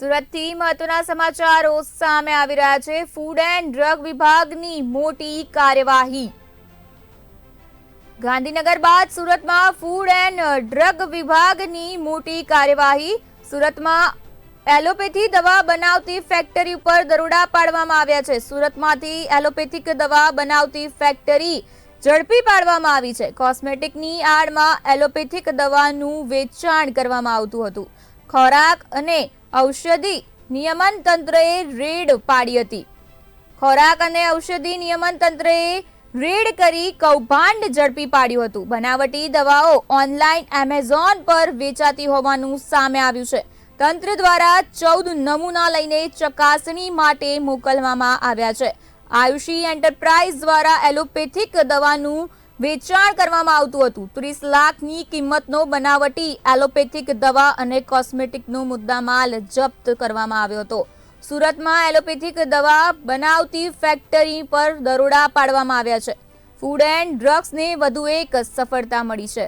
સુરતથી મહત્વના સમાચારો સામે આવી રહ્યા છે. ફૂડ એન્ડ ડ્રગ વિભાગની મોટી કાર્યવાહી. ગાંધીનગર બાદ સુરતમાં ફૂડ એન્ડ ડ્રગ વિભાગની મોટી કાર્યવાહી. સુરતમાં એલોપેથી દવા બનાવતી ફેક્ટરી ઉપર દરોડા પાડવામાં આવ્યા છે. સુરતમાંથી એલોપેથિક દવા બનાવતી ફેક્ટરી ઝડપી પાડવામાં આવી છે. કોસ્મેટિકની આડમાં એલોપેથિક દવાનું વેચાણ કરવામાં આવતું હતું. ખોરાક અને ઔષધિ નિયમન તંત્રએ રેડ પાડી હતી. ખોરાક અને ઔષધિ નિયમન તંત્રએ રેડ કરી કૌભાંડ ઝડપી પાડ્યું હતું. બનાવટી દવાઓ ઓનલાઈન એમેઝોન પર વેચાતી હોવાનું સામે આવ્યું છે. તંત્ર દ્વારા ચૌદ નમૂના લઈને ચકાસણી માટે મોકલવામાં આવ્યા છે. આયુષી એન્ટરપ્રાઇઝ દ્વારા એલોપેથિક દવાનું વેચાણ કરવામાં આવતું હતું. ત્રીસ લાખની કિંમતનો બનાવટી એલોપેથિક દવા અને કોસ્મેટિકનો મુદ્દામાલ જપ્ત કરવામાં આવ્યો હતો. સુરતમાં એલોપેથિક દવા બનાવતી ફેક્ટરી પર દરોડા પાડવામાં આવ્યા છે. ફૂડ એન્ડ ડ્રગ્સને વધુ એક સફળતા મળી છે.